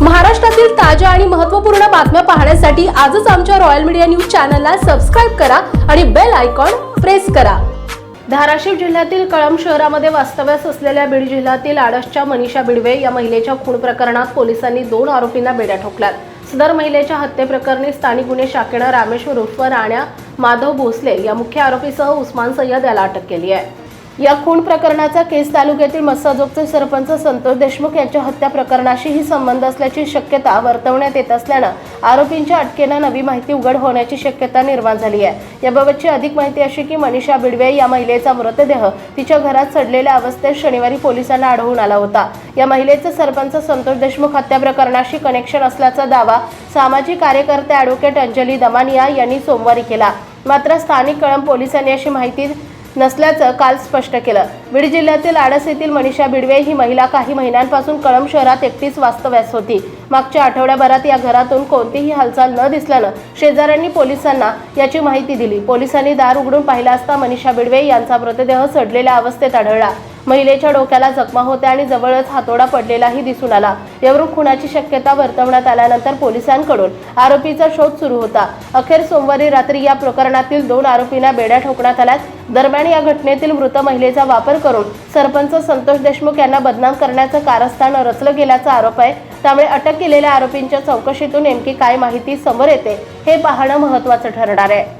महाराष्ट्रातील ताज्या आणि महत्त्वपूर्ण बातम्या पाहण्यासाठी आजच आमच्या रॉयल मीडिया न्यूज चॅनलला सबस्क्राईब करा आणि बेल आयकॉन प्रेस करा. धाराशिव जिल्ह्यातील कळंब शहरामध्ये वास्तव्यास असलेल्या बीड जिल्ह्यातील आडसच्या मनीषा बिडवे या महिलेच्या खून प्रकरणात पोलिसांनी दोन आरोपींना बेड्या ठोकल्यात. सदर महिलेच्या हत्येप्रकरणी स्थानिक गुन्हे शाखेनं रामेश्वर उर्फ राण्या माधव भोसले या मुख्य आरोपीसह उस्मान सय्यद याला अटक केली आहे. या खून प्रकरणाचा केस तालुक्यातील मस्साजोगचे सरपंच संतोष देशमुख यांच्या हत्या प्रकरणाशीही संबंध असल्याची शक्यता वर्तवण्यात येत असल्यानं आरोपींच्या अटकेनं नवी माहिती उघड होण्याची शक्यता निर्माण झाली आहे. याबाबतची अधिक माहिती अशी की मनीषा बिडवे या महिलेचा मृतदेह तिच्या घरात सडलेल्या अवस्थेत शनिवारी पोलिसांना आढळून आला होता. या महिलेचे सरपंच संतोष देशमुख हत्या प्रकरणाशी कनेक्शन असल्याचा दावा सामाजिक कार्यकर्ते ॲडव्होकेट अंजली दमानिया यांनी सोमवारी केला. मात्र स्थानिक कळंब पोलिसांनी अशी माहिती नसल्याचं काल स्पष्ट केलं. बीड जिल्ह्यातील आडस येथील मनीषा बिडवे ही महिला काही महिन्यांपासून कळंब शहरात एकटीच वास्तव्यास होती. मागच्या आठवड्याभरात या घरातून कोणतीही हालचाल न दिसल्यानं शेजाऱ्यांनी पोलिसांना याची माहिती दिली. पोलिसांनी दार उघडून पाहिला असता मनीषा बिडवे यांचा मृतदेह सडलेल्या अवस्थेत आढळला. महिलेच्या डोक्याला जखमा होत्या आणि जवळच हातोडा पडलेलाही दिसून आला. यावरून खुनाची शक्यता वर्तवण्यात आल्यानंतर पोलिसांकडून आरोपीचा शोध सुरू होता. अखेर सोमवारी रात्री या प्रकरणातील दोन आरोपींना बेड्या ठोकण्यात आल्यात. दरम्यान या घटनेतील मृत महिलेचा वापर करून सरपंच संतोष देशमुख यांना बदनाम करण्याचं कारस्थान रचलं गेल्याचा आरोप आहे. त्यामुळे अटक केलेल्या आरोपींच्या चौकशीतून नेमकी काय माहिती समोर येते हे पाहणं महत्त्वाचं ठरणार आहे.